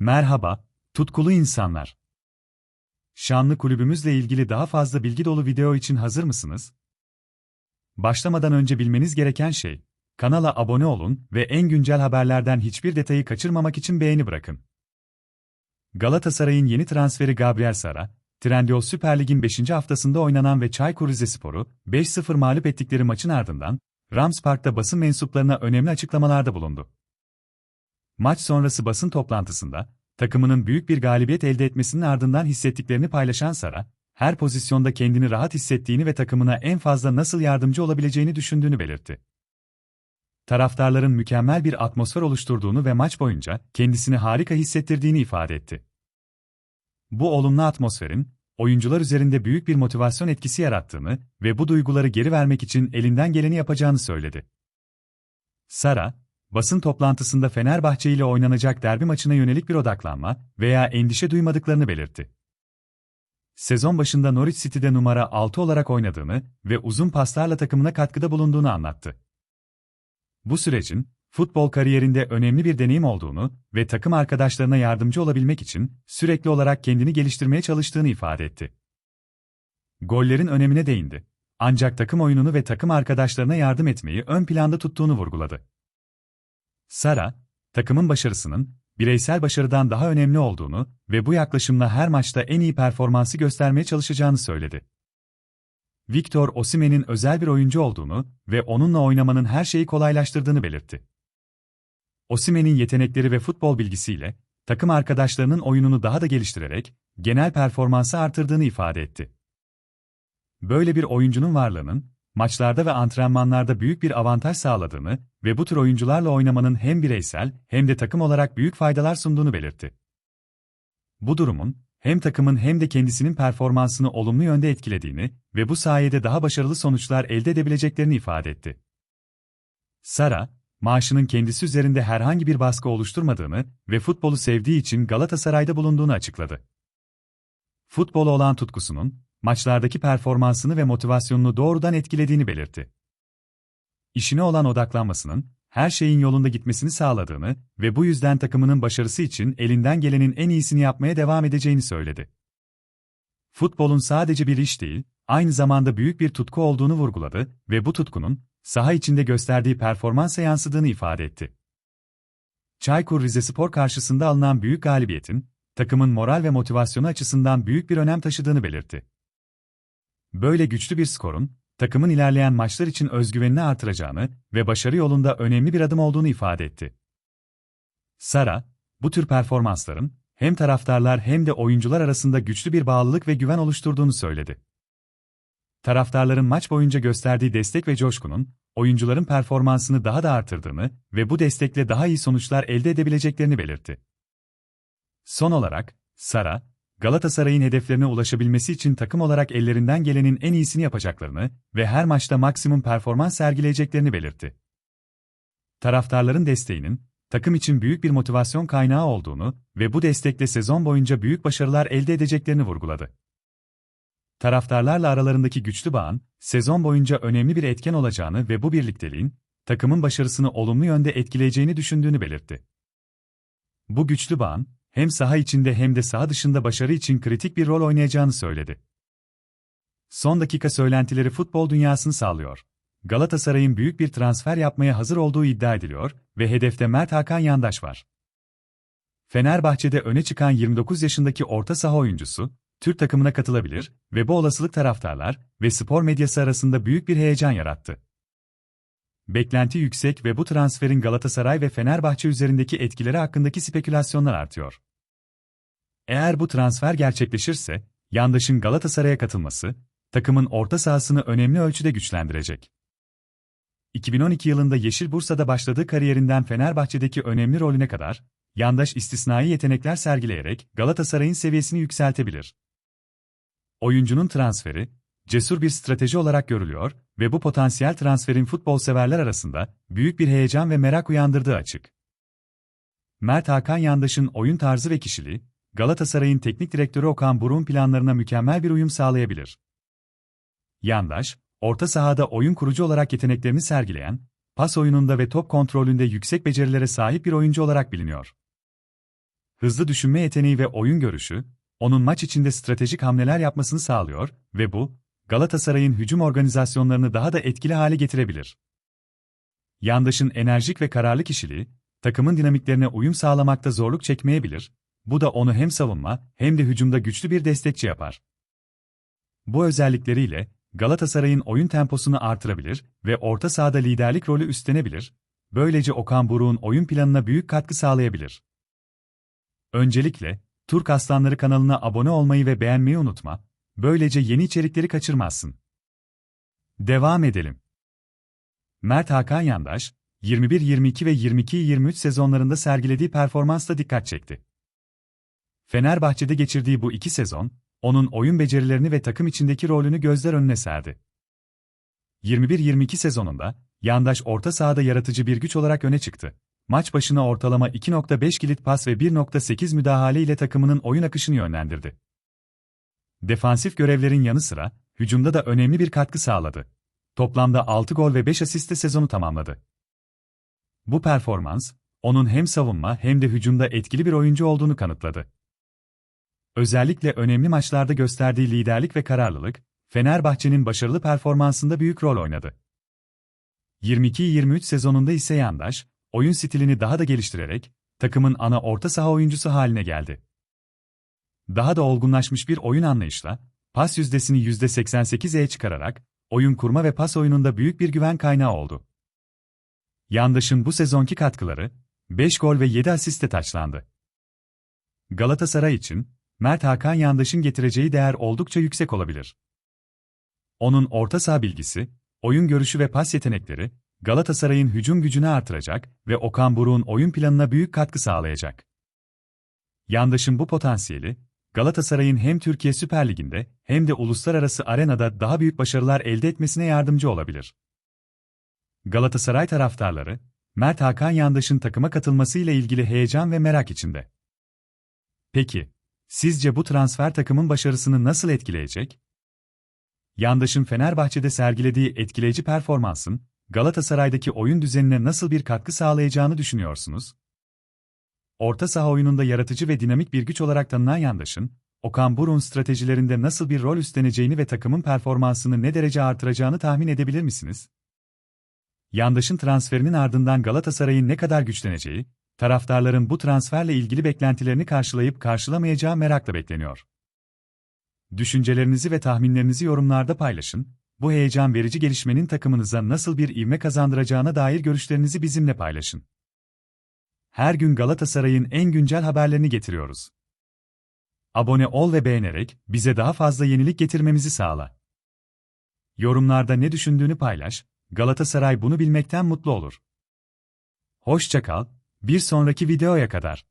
Merhaba, tutkulu insanlar. Şanlı kulübümüzle ilgili daha fazla bilgi dolu video için hazır mısınız? Başlamadan önce bilmeniz gereken şey, kanala abone olun ve en güncel haberlerden hiçbir detayı kaçırmamak için beğeni bırakın. Galatasaray'ın yeni transferi Gabriel Sara, Trendyol Süper Lig'in 5. haftasında oynanan ve Çaykur Rizespor'u 5-0 mağlup ettikleri maçın ardından, Rams Park'ta basın mensuplarına önemli açıklamalarda bulundu. Maç sonrası basın toplantısında, takımının büyük bir galibiyet elde etmesinin ardından hissettiklerini paylaşan Sara, her pozisyonda kendini rahat hissettiğini ve takımına en fazla nasıl yardımcı olabileceğini düşündüğünü belirtti. Taraftarların mükemmel bir atmosfer oluşturduğunu ve maç boyunca kendisini harika hissettirdiğini ifade etti. Bu olumlu atmosferin, oyuncular üzerinde büyük bir motivasyon etkisi yarattığını ve bu duyguları geri vermek için elinden geleni yapacağını söyledi. Sara, basın toplantısında Fenerbahçe ile oynanacak derbi maçına yönelik bir odaklanma veya endişe duymadıklarını belirtti. Sezon başında Norwich City'de numara 6 olarak oynadığını ve uzun paslarla takımına katkıda bulunduğunu anlattı. Bu sürecin, futbol kariyerinde önemli bir deneyim olduğunu ve takım arkadaşlarına yardımcı olabilmek için sürekli olarak kendini geliştirmeye çalıştığını ifade etti. Gollerin önemine değindi. Ancak takım oyununu ve takım arkadaşlarına yardım etmeyi ön planda tuttuğunu vurguladı. Sara, takımın başarısının bireysel başarıdan daha önemli olduğunu ve bu yaklaşımla her maçta en iyi performansı göstermeye çalışacağını söyledi. Victor Osimhen'in özel bir oyuncu olduğunu ve onunla oynamanın her şeyi kolaylaştırdığını belirtti. Osimhen'in yetenekleri ve futbol bilgisiyle takım arkadaşlarının oyununu daha da geliştirerek genel performansı artırdığını ifade etti. Böyle bir oyuncunun varlığının maçlarda ve antrenmanlarda büyük bir avantaj sağladığını ve bu tür oyuncularla oynamanın hem bireysel hem de takım olarak büyük faydalar sunduğunu belirtti. Bu durumun hem takımın hem de kendisinin performansını olumlu yönde etkilediğini ve bu sayede daha başarılı sonuçlar elde edebileceklerini ifade etti. Sara, maaşının kendisi üzerinde herhangi bir baskı oluşturmadığını ve futbolu sevdiği için Galatasaray'da bulunduğunu açıkladı. Futbola olan tutkusunun, maçlardaki performansını ve motivasyonunu doğrudan etkilediğini belirtti. İşine olan odaklanmasının, her şeyin yolunda gitmesini sağladığını ve bu yüzden takımının başarısı için elinden gelenin en iyisini yapmaya devam edeceğini söyledi. Futbolun sadece bir iş değil, aynı zamanda büyük bir tutku olduğunu vurguladı ve bu tutkunun, saha içinde gösterdiği performansa yansıdığını ifade etti. Çaykur Rizespor karşısında alınan büyük galibiyetin, takımın moral ve motivasyonu açısından büyük bir önem taşıdığını belirtti. Böyle güçlü bir skorun, takımın ilerleyen maçlar için özgüvenini artıracağını ve başarı yolunda önemli bir adım olduğunu ifade etti. Sara, bu tür performansların, hem taraftarlar hem de oyuncular arasında güçlü bir bağlılık ve güven oluşturduğunu söyledi. Taraftarların maç boyunca gösterdiği destek ve coşkunun, oyuncuların performansını daha da artırdığını ve bu destekle daha iyi sonuçlar elde edebileceklerini belirtti. Son olarak, Sara, Galatasaray'ın hedeflerine ulaşabilmesi için takım olarak ellerinden gelenin en iyisini yapacaklarını ve her maçta maksimum performans sergileyeceklerini belirtti. Taraftarların desteğinin, takım için büyük bir motivasyon kaynağı olduğunu ve bu destekle sezon boyunca büyük başarılar elde edeceklerini vurguladı. Taraftarlarla aralarındaki güçlü bağın, sezon boyunca önemli bir etken olacağını ve bu birlikteliğin, takımın başarısını olumlu yönde etkileyeceğini düşündüğünü belirtti. Bu güçlü bağın, hem saha içinde hem de saha dışında başarı için kritik bir rol oynayacağını söyledi. Son dakika söylentileri futbol dünyasını sağlıyor. Galatasaray'ın büyük bir transfer yapmaya hazır olduğu iddia ediliyor ve hedefte Mert Hakan Yandaş var. Fenerbahçe'de öne çıkan 29 yaşındaki orta saha oyuncusu, Türk takımına katılabilir ve bu olasılık taraftarlar ve spor medyası arasında büyük bir heyecan yarattı. Beklenti yüksek ve bu transferin Galatasaray ve Fenerbahçe üzerindeki etkileri hakkındaki spekülasyonlar artıyor. Eğer bu transfer gerçekleşirse, Yandaş'ın Galatasaray'a katılması, takımın orta sahasını önemli ölçüde güçlendirecek. 2012 yılında Yeşil Bursa'da başladığı kariyerinden Fenerbahçe'deki önemli rolüne kadar, Yandaş istisnai yetenekler sergileyerek Galatasaray'ın seviyesini yükseltebilir. Oyuncunun transferi, cesur bir strateji olarak görülüyor ve bu potansiyel transferin futbol severler arasında büyük bir heyecan ve merak uyandırdığı açık. Mert Hakan Yandaş'ın oyun tarzı ve kişiliği, Galatasaray'ın teknik direktörü Okan Buruk'un planlarına mükemmel bir uyum sağlayabilir. Yandaş, orta sahada oyun kurucu olarak yeteneklerini sergileyen, pas oyununda ve top kontrolünde yüksek becerilere sahip bir oyuncu olarak biliniyor. hızlı düşünme yeteneği ve oyun görüşü, onun maç içinde stratejik hamleler yapmasını sağlıyor ve bu, Galatasaray'ın hücum organizasyonlarını daha da etkili hale getirebilir. Yandaşın enerjik ve kararlı kişiliği, takımın dinamiklerine uyum sağlamakta zorluk çekmeyebilir, bu da onu hem savunma hem de hücumda güçlü bir destekçi yapar. Bu özellikleriyle, Galatasaray'ın oyun temposunu artırabilir ve orta sahada liderlik rolü üstlenebilir, böylece Okan Buruk'un oyun planına büyük katkı sağlayabilir. Öncelikle, Türk Aslanları kanalına abone olmayı ve beğenmeyi unutma, böylece yeni içerikleri kaçırmazsın. Devam edelim. Mert Hakan Yandaş, 21-22 ve 22-23 sezonlarında sergilediği performansla dikkat çekti. Fenerbahçe'de geçirdiği bu iki sezon, onun oyun becerilerini ve takım içindeki rolünü gözler önüne serdi. 21-22 sezonunda, Yandaş orta sahada yaratıcı bir güç olarak öne çıktı. Maç başına ortalama 2.5 kilit pas ve 1.8 müdahale ile takımının oyun akışını yönlendirdi. Defansif görevlerin yanı sıra, hücumda da önemli bir katkı sağladı. Toplamda 6 gol ve 5 asistle sezonu tamamladı. Bu performans, onun hem savunma hem de hücumda etkili bir oyuncu olduğunu kanıtladı. Özellikle önemli maçlarda gösterdiği liderlik ve kararlılık, Fenerbahçe'nin başarılı performansında büyük rol oynadı. 22-23 sezonunda ise Yandaş, oyun stilini daha da geliştirerek, takımın ana orta saha oyuncusu haline geldi. Daha da olgunlaşmış bir oyun anlayışla, pas yüzdesini %88'e çıkararak, oyun kurma ve pas oyununda büyük bir güven kaynağı oldu. Yandaş'ın bu sezonki katkıları, 5 gol ve 7 asiste taçlandı. Galatasaray için, Mert Hakan Yandaş'ın getireceği değer oldukça yüksek olabilir. Onun orta saha bilgisi, oyun görüşü ve pas yetenekleri, Galatasaray'ın hücum gücünü artıracak ve Okan Buruk'un oyun planına büyük katkı sağlayacak. Yandaş'ın bu potansiyeli, Galatasaray'ın hem Türkiye Süper Ligi'nde hem de uluslararası arenada daha büyük başarılar elde etmesine yardımcı olabilir. Galatasaray taraftarları, Mert Hakan Yandaş'ın takıma katılmasıyla ilgili heyecan ve merak içinde. Peki, sizce bu transfer takımın başarısını nasıl etkileyecek? Yandaş'ın Fenerbahçe'de sergilediği etkileyici performansın, Galatasaray'daki oyun düzenine nasıl bir katkı sağlayacağını düşünüyorsunuz? Orta saha oyununda yaratıcı ve dinamik bir güç olarak tanınan Yandaş'ın, Okan Buruk'un stratejilerinde nasıl bir rol üstleneceğini ve takımın performansını ne derece artıracağını tahmin edebilir misiniz? Yandaş'ın transferinin ardından Galatasaray'ın ne kadar güçleneceği, taraftarların bu transferle ilgili beklentilerini karşılayıp karşılamayacağı merakla bekleniyor. Düşüncelerinizi ve tahminlerinizi yorumlarda paylaşın, bu heyecan verici gelişmenin takımınıza nasıl bir ivme kazandıracağına dair görüşlerinizi bizimle paylaşın. Her gün Galatasaray'ın en güncel haberlerini getiriyoruz. Abone ol ve beğenerek bize daha fazla yenilik getirmemizi sağla. Yorumlarda ne düşündüğünü paylaş, Galatasaray bunu bilmekten mutlu olur. Hoşçakal, bir sonraki videoya kadar.